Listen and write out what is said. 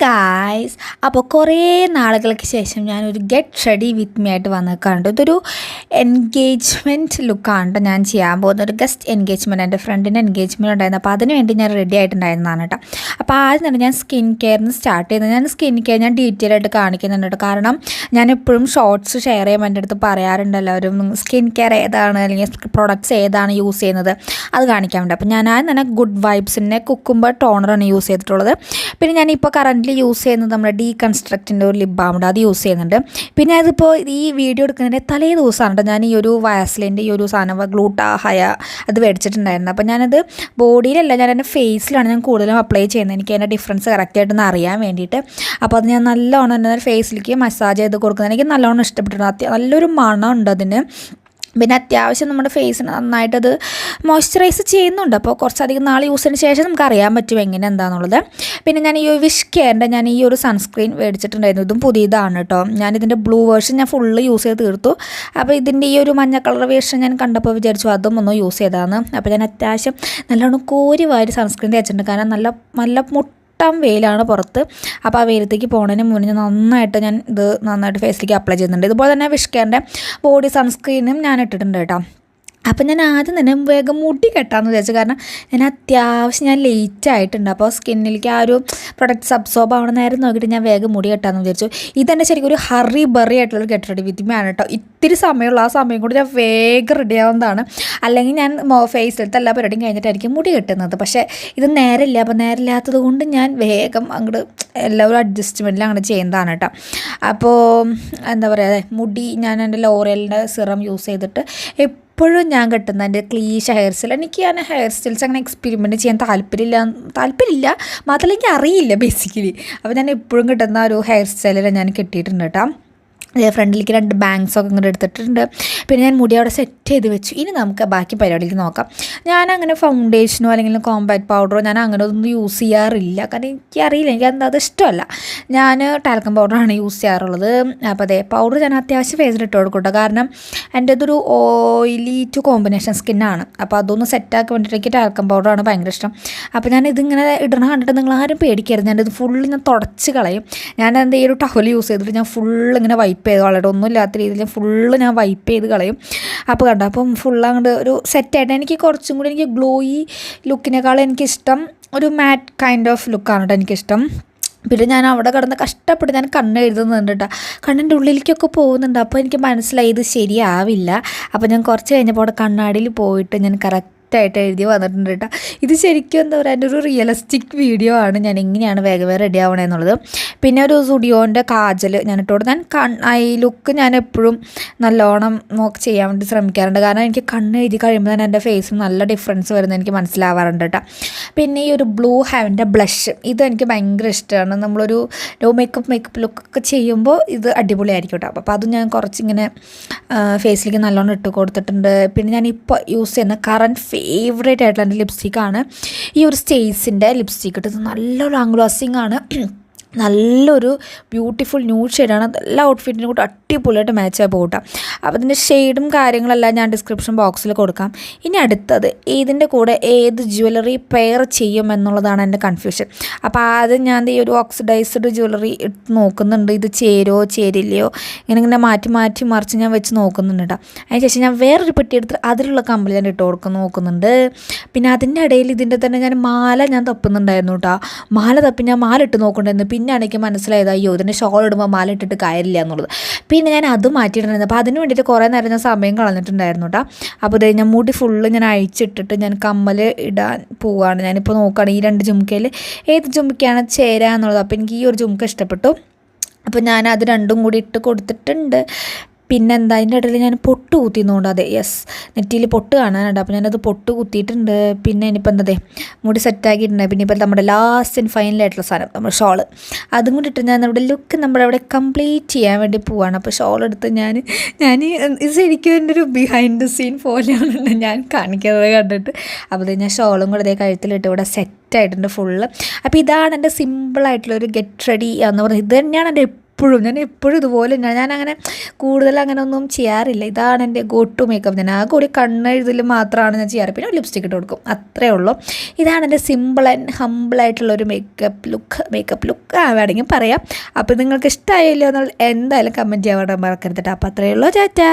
Guys അപ്പോൾ കുറേ നാളുകൾക്ക് ശേഷം ഞാനൊരു ഗെറ്റ് റെഡി വിത്ത് മീ ആയിട്ട് വന്നേക്കാറുണ്ട് ഇതൊരു എൻഗേജ്മെന്റ് ലുക്കാണ് ഞാൻ ചെയ്യാൻ പോകുന്നത്. ഒരു ഗസ്റ്റ് എൻഗേജ്മെന്റ് എന്റെ ഫ്രണ്ടിന്റെ എൻഗേജ്മെന്റ് ഉണ്ടായിരുന്നു. അപ്പോൾ അതിന് വേണ്ടി ഞാൻ റെഡി ആയിട്ടുണ്ടായിരുന്നതാണ് കേട്ടോ. അപ്പോൾ ആദ്യം തന്നെ ഞാൻ സ്കിൻ കെയറിൽ നിന്ന് സ്റ്റാർട്ട് ചെയ്യുന്നത്. ഞാൻ സ്കിൻ കെയർ ഞാൻ ഡീറ്റെയിൽ ആയിട്ട് കാണിക്കുന്നുണ്ട് കേട്ടോ. കാരണം ഞാൻ എപ്പോഴും ഷോർട്സ് ഷെയർ ചെയ്യുമ്പോൾ എന്റെ അടുത്ത് പറയാറുണ്ട് എല്ലാവരും സ്കിൻ കെയർ ഏതാണ് അല്ലെങ്കിൽ പ്രൊഡക്ട്സ് ഏതാണ് യൂസ് ചെയ്യുന്നത്. അത് കാണിക്കാൻ വേണ്ടി. അപ്പോൾ ഞാൻ ആദ്യം തന്നെ ഗുഡ് വൈബ്സിന്റെ കുക്കുംബർ ടോണറാണ് യൂസ് ചെയ്തിട്ടുള്ളത്. പിന്നെ ഞാനിപ്പോൾ കറന്റ് യൂസ് ചെയ്യുന്നത് നമ്മുടെ ഡീ കൺസ്ട്രക്റ്റിന്റെ ഒരു ലിപ് ബാമുണ്ട് അത് യൂസ് ചെയ്യുന്നുണ്ട്. പിന്നെ അതിപ്പോൾ ഈ വീഡിയോ എടുക്കുന്നതിന്റെ തലേ ദിവസമാണ് ഞാൻ ഈ ഒരു വയസ്ലിന്റെ ഈ ഒരു സാധനം ഗ്ലൂട്ടാ ഹയ അത് മേടിച്ചിട്ടുണ്ടായിരുന്നു അപ്പോൾ ഞാനത് ബോഡിയിലല്ല ഞാൻ എന്റെ ഫേസിലാണ് ഞാൻ കൂടുതലും അപ്ലൈ ചെയ്യുന്നത്. എനിക്ക് അതിന്റെ ഡിഫറൻസ് കറക്റ്റായിട്ടൊന്ന് അറിയാൻ വേണ്ടിയിട്ട്. അപ്പോൾ അത് ഞാൻ നല്ലോണം എന്റെ ഫേസിലേക്ക് മസാജ് ചെയ്ത് കൊടുക്കുന്നത്. എനിക്ക് നല്ലോണം ഇഷ്ടപ്പെട്ടിട്ടുണ്ട്. അത്യ നല്ലൊരു മണം ഉണ്ട് അതിന്. പിന്നെ അത്യാവശ്യം നമ്മുടെ ഫേസിന് നന്നായിട്ടത് മോയ്സ്ചറൈസ് ചെയ്യുന്നുണ്ട്. അപ്പോൾ കുറച്ചധികം നാൾ യൂസ് ചെയ്തതിന് ശേഷം നമുക്ക് അറിയാൻ പറ്റും എങ്ങനെ എന്താണെന്നുള്ളത് പിന്നെ ഞാൻ ഈ വിഷ് കെയറിന്റെ ഞാൻ ഈ ഒരു സൺസ്ക്രീൻ മേടിച്ചിട്ടുണ്ടായിരുന്നു. ഇതും പുതിയതാണ് കേട്ടോ. ഞാനിതിന്റെ ബ്ലൂ വേർഷൻ ഞാൻ ഫുള്ള് യൂസ് ചെയ്ത് തീർത്തു. അപ്പോൾ ഇതിന്റെ ഈ ഒരു മഞ്ഞ കളർ വേർഷൻ ഞാൻ കണ്ടപ്പോൾ വിചാരിച്ചു അതും ഒന്ന് യൂസ് ചെയ്തതാണ്. അപ്പോൾ ഞാൻ അത്യാവശ്യം നല്ലോണം കോരി വാരി സൺസ്ക്രീൻ തേച്ചിട്ടുണ്ട്. കാരണം നല്ല നല്ല മുട്ട ഒട്ടം വെയിലാണ് പുറത്ത്. അപ്പോൾ ആ വെയിലത്തേക്ക് പോകുന്നതിന് മുന്നേ നന്നായിട്ട് ഞാൻ ഇത് നന്നായിട്ട് ഫേസിലേക്ക് അപ്ലൈ ചെയ്യുന്നുണ്ട്. ഇതുപോലെ തന്നെ വിഷ്കേറിന്റെ ബോഡി സൺസ്ക്രീനും ഞാൻ ഇട്ടിട്ടുണ്ട് കേട്ടോ. അപ്പം ഞാൻ ആദ്യം തന്നെ വേഗം മുടി കെട്ടാമെന്ന് വിചാരിച്ചു. കാരണം ഞാൻ അത്യാവശ്യം ഞാൻ ലേറ്റ് ആയിട്ടുണ്ട്. അപ്പോൾ സ്കിന്നിലേക്ക് ആ ഒരു പ്രൊഡക്റ്റ്സ് അബ്സോർബ് ആവണ നേരം നോക്കിയിട്ട് ഞാൻ വേഗം മുടി കെട്ടാമെന്ന് വിചാരിച്ചു. തന്നെ ശരിക്കും ഒരു ഹറി ബറി ആയിട്ടുള്ളൊരു ഗെറ്റ് റെഡി വിത്തിമയാണ് കേട്ടോ ഇത്തിരി സമയമുള്ള ആ സമയം കൂടി ഞാൻ വേഗം റെഡി ആവുന്നതാണ്. അല്ലെങ്കിൽ ഞാൻ ഫേസിലത്തെ എല്ലാ പരിപാടിയും കഴിഞ്ഞിട്ടായിരിക്കും മുടി കെട്ടുന്നത്. പക്ഷേ ഇത് നേരമില്ല അപ്പോൾ നേരമില്ലാത്തത് കൊണ്ട് ഞാൻ വേഗം അങ്ങോട്ട് എല്ലാവരും അഡ്ജസ്റ്റ്മെന്റിൽ അങ്ങനെ ചെയ്യുന്നതാണ് കേട്ടോ അപ്പോൾ എന്താ പറയുക മുടി ഞാൻ എന്റെ ലോറിയലിന്റെ സിറം യൂസ് ചെയ്തിട്ട് എപ്പോഴും ഞാൻ കെട്ടുന്ന എന്റെ ക്ലീശ ഹെയർ സ്റ്റൈൽ എനിക്ക് ഞാൻ ഹെയർ സ്റ്റൈൽസ് അങ്ങനെ എക്സ്പെരിമെന്റ് ചെയ്യാൻ താല്പര്യമില്ല. താല്പര്യമില്ല. മാത്രമല്ല എനിക്ക് അറിയില്ല ബേസിക്കലി അപ്പോൾ ഞാൻ എപ്പോഴും കിട്ടുന്ന ഒരു ഹെയർ സ്റ്റൈലിൽ ഞാൻ കെട്ടിയിട്ടുണ്ട് കേട്ടോ. ഫ്രണ്ടിലേക്ക് രണ്ട് ബാങ്ക്സൊക്കെ ഇങ്ങോട്ട് എടുത്തിട്ടുണ്ട്. പിന്നെ ഞാൻ മുടി അവിടെ സെറ്റ് ചെയ്ത് വെച്ചു. ഇനി നമുക്ക് ബാക്കി പരിപാടിക്ക് നോക്കാം. ഞാൻ അങ്ങനെ ഫൗണ്ടേഷനോ അല്ലെങ്കിൽ കോമ്പാക്ട് പൗഡറോ ഞാൻ അങ്ങനെ ഒന്നും യൂസ് ചെയ്യാറില്ല. കാരണം എനിക്കറിയില്ല. എനിക്ക് അത് ഇഷ്ടമല്ല. ഞാൻ ടാൽക്കം പൗഡറാണ് യൂസ് ചെയ്യാറുള്ളത്. അപ്പോൾ അതെ പൗഡർ ഞാൻ അത്യാവശ്യം ഫേസിൽ ഇട്ട് കൊടുക്കട്ടോ. കാരണം എന്റെ ഇതൊരു ഓയിലി ടു കോമ്പിനേഷൻ സ്കിന്നാണ് അപ്പോൾ അതൊന്ന് സെറ്റാക്കി വേണ്ടിയിട്ട് ടാൽക്കം പൗഡറാണ് ഭയങ്കര ഇഷ്ടം. അപ്പോൾ ഞാൻ ഇതിങ്ങനെ ഇടണ കണ്ടിട്ട് നിങ്ങൾ ആരും പേടിക്കരുത്. ഞാനിത് ഫുള്ള് ഞാൻ തുടച്ച് കളയും. ഞാൻ എന്താ ഈ ഒരു യൂസ് ചെയ്തിട്ട് ഞാൻ ഫുള്ള് ഇങ്ങനെ വൈപ്പ് ചെയ്ത് കളയട്ടെ ഒന്നുമില്ലാത്ത രീതിയിൽ ഞാൻ ഫുള്ള് ഞാൻ വൈപ്പ് ചെയ്ത് കളയും. അപ്പോൾ കണ്ടോ അപ്പം ഫുള്ള് അങ്ങോട്ട് ഒരു സെറ്റായിട്ട് എനിക്ക് കുറച്ചും കൂടി എനിക്ക് ഗ്ലോയി ലുക്കിനേക്കാളും എനിക്കിഷ്ടം ഒരു മാറ്റ് കൈൻഡ് ഓഫ് ലുക്കാണ് കേട്ടോ എനിക്കിഷ്ടം. പിന്നെ ഞാൻ അവിടെ കിടന്ന് കഷ്ടപ്പെട്ട് ഞാൻ കണ്ണ് എഴുതുന്നുണ്ട് കേട്ടോ കണ്ണിന്റെ ഉള്ളിലേക്കൊക്കെ പോകുന്നുണ്ട്. അപ്പോൾ എനിക്ക് മനസ്സിലായി ഇത് ശരിയാവില്ല. അപ്പോൾ ഞാൻ കുറച്ച് കഴിഞ്ഞപ്പോൾ അവിടെ കണ്ണാടിയിൽ പോയിട്ട് ഞാൻ കറക്റ്റ് കറക്റ്റായിട്ട് എഴുതി വന്നിട്ടുണ്ട് കേട്ടോ. ഇത് ശരിക്കും എന്താ പറയുക എന്റെ ഒരു റിയലിസ്റ്റിക് വീഡിയോ ആണ്. ഞാൻ എങ്ങനെയാണ് വേഗം വേഗം റെഡി ആവണേ എന്നുള്ളത്. പിന്നെ ഒരു സുഡിയോന്റെ കാജൽ ഞാൻ ഇട്ടോട് ഞാൻ കൺ ഐ ലുക്ക് ഞാൻ എപ്പോഴും നല്ലോണം നോക്കി ചെയ്യാൻ വേണ്ടി ശ്രമിക്കാറുണ്ട്. കാരണം എനിക്ക് കണ്ണ് എഴുതി കഴിയുമ്പോൾ തന്നെ എന്റെ ഫേസിൽ നല്ല ഡിഫറൻസ് വരുന്നത് എനിക്ക് മനസ്സിലാവാറുണ്ട് കേട്ടോ. പിന്നെ ഈ ഒരു ബ്ലൂ ഹാവിന്റെ ബ്ലഷ് ഇത് എനിക്ക് ഭയങ്കര ഇഷ്ടമാണ്. നമ്മളൊരു ലോ മേക്കപ്പ് മേക്കപ്പ് ലുക്കൊക്കെ ചെയ്യുമ്പോൾ ഇത് അടിപൊളിയായിരിക്കും കേട്ടോ. അപ്പോൾ അതും ഞാൻ കുറച്ചിങ്ങനെ ഫേസിലേക്ക് നല്ലോണം ഇട്ട് കൊടുത്തിട്ടുണ്ട്. പിന്നെ ഞാൻ ഇപ്പോൾ യൂസ് ചെയ്യുന്ന കറന്റ് ഫേവറേറ്റ് ആയിട്ടുള്ള എന്റെ ലിപ്സ്റ്റിക്കാണ് ഈ ഒരു സ്റ്റേസിന്റെ ലിപ്സ്റ്റിക്ക് ഇട്ടത് നല്ലൊരു ആംഗ്ലോസിങ് ആണ്. നല്ലൊരു ബ്യൂട്ടിഫുൾ ന്യൂഡ് ഷെയ്ഡാണ് എല്ലാ ഔട്ട്ഫിറ്റിനും കൂടെ അടിപൊളിയായിട്ട് മാച്ച് ആയി പോകട്ടെ അപ്പോൾ ഇതിന്റെ ഷെയ്ഡും കാര്യങ്ങളെല്ലാം ഞാൻ ഡിസ്ക്രിപ്ഷൻ ബോക്സിൽ കൊടുക്കാം. ഇനി അടുത്തത് ഇതിന്റെ കൂടെ ഏത് ജ്വല്ലറി പെയർ ചെയ്യും എന്നുള്ളതാണ് എന്റെ കൺഫ്യൂഷൻ അപ്പോൾ ആദ്യം ഞാൻ ഈ ഒരു ഓക്സിഡൈസ്ഡ് ജ്വല്ലറി ഇട്ട് നോക്കുന്നുണ്ട്. ഇത് ചേരോ ചേരില്ലയോ? ഇങ്ങനെ ഇങ്ങനെ മാറ്റി മാറ്റി മറിച്ച് ഞാൻ വെച്ച് നോക്കുന്നുണ്ട് കേട്ടോ അതിനുശേഷം ഞാൻ വേറൊരു പെട്ടി എടുത്ത് അതിലുള്ള കമ്പനി ഞാൻ ഇട്ട് കൊടുക്കും നോക്കുന്നുണ്ട്. പിന്നെ അതിന്റെ ഇടയിൽ ഇതിന്റെ തന്നെ ഞാൻ മാല ഞാൻ തപ്പുന്നുണ്ടായിരുന്നു കേട്ടോ മാല തപ്പി ഞാൻ മാല ഇട്ട് നോക്കുന്നുണ്ടായിരുന്നു പിന്നെയാണ് എനിക്ക് മനസ്സിലായത് അയ്യോ ഇതിന് ഷോൾ ഇടുമ്പോൾ മാല ഇട്ടിട്ട് കാര്യമില്ല എന്നുള്ളത്. പിന്നെ ഞാൻ അത് മാറ്റിയിട്ടുണ്ടായിരുന്നു അപ്പോൾ അതിന് വേണ്ടിയിട്ട് കുറേ നേരം ഞാൻ സമയം കളഞ്ഞിട്ടുണ്ടായിരുന്നു കേട്ടോ അപ്പോൾ ഇത് ഞാൻ മുടി ഫുള്ള് ഞാൻ അഴിച്ചിട്ടിട്ട് ഞാൻ കമ്മൽ ഇടാൻ പോവുകയാണ് ഞാനിപ്പോൾ നോക്കുകയാണ് ഈ രണ്ട് ജുംക്കയിൽ ഏത് ജുംക്കയാണ് ചേരാന്നുള്ളത്. അപ്പോൾ എനിക്ക് ഈ ഒരു ജുംക്ക ഇഷ്ടപ്പെട്ടു. അപ്പോൾ ഞാൻ അത് രണ്ടും കൂടി ഇട്ട് കൊടുത്തിട്ടുണ്ട്. പിന്നെന്താ? അതിന്റെ ഇടയിൽ ഞാൻ പൊട്ട് കുത്തിയെന്നുകൊണ്ട് അതെ യെസ് നെറ്റിയിൽ പൊട്ട് കാണാനുണ്ട്. അപ്പോൾ ഞാനത് പൊട്ട് കുത്തിയിട്ടുണ്ട്. പിന്നെ ഇനിയിപ്പോൾ എന്താ മുടി സെറ്റാക്കിയിട്ടുണ്ട് പിന്നെ ഇപ്പോൾ നമ്മുടെ ലാസ്റ്റ് ആൻഡ് ഫൈനൽ ആയിട്ടുള്ള സാധനം നമ്മുടെ ഷോൾ അതും കൂടി ഇട്ട് ഞാൻ നമ്മുടെ ലുക്ക് നമ്മുടെ അവിടെ കംപ്ലീറ്റ് ചെയ്യാൻ വേണ്ടി പോവാണ്. അപ്പോൾ ഷോൾ എടുത്ത് ഞാൻ ഞാൻ ഇത് ശരിക്കും എന്റെ ഒരു ബിഹൈൻഡ് ദ സീൻ പോലെയാണ് ഞാൻ കാണിക്കുന്നത് കണ്ടിട്ട്. അപ്പോൾ ഞാൻ ഷോളും കൂടെ അതേ കഴുത്തിലിട്ട് ഇവിടെ സെറ്റ് ആയിട്ടുണ്ട് ഫുള്ള് അപ്പോൾ ഇതാണ് എന്റെ സിമ്പിളായിട്ടുള്ള ഒരു ഗെറ്റ് റെഡി എന്ന് പറയുന്നത് ഇത് തന്നെയാണ് എന്റെ എപ്പോഴും ഞാൻ എപ്പോഴും ഇതുപോലെ തന്നെയാണ് ഞാൻ അങ്ങനെ കൂടുതൽ അങ്ങനെ ഒന്നും ചെയ്യാറില്ല. ഇതാണ് എന്റെ ഗോ ടു മേക്കപ്പ് ഞാൻ ആ കൂടി കണ്ണെഴുതിൽ മാത്രമാണ് ഞാൻ ചെയ്യാറ്. പിന്നെ ലിപ്സ്റ്റിക് ഇട്ട് കൊടുക്കും. അത്രേ ഉള്ളൂ. ഇതാണ് എന്റെ സിമ്പിൾ ആൻഡ് ഹമ്പിൾ ആയിട്ടുള്ള ഒരു മേക്കപ്പ് ലുക്ക് മേക്കപ്പ് ലുക്ക് വേണമെങ്കിൽ പറയാം. അപ്പോൾ നിങ്ങൾക്ക് ഇഷ്ടമായില്ലോ എന്നുള്ള എന്തായാലും കമന്റ് ചെയ്യാൻ മറക്കരുത് അപ്പോൾ അത്രയേ ഉള്ളൂ. ചാറ്റാ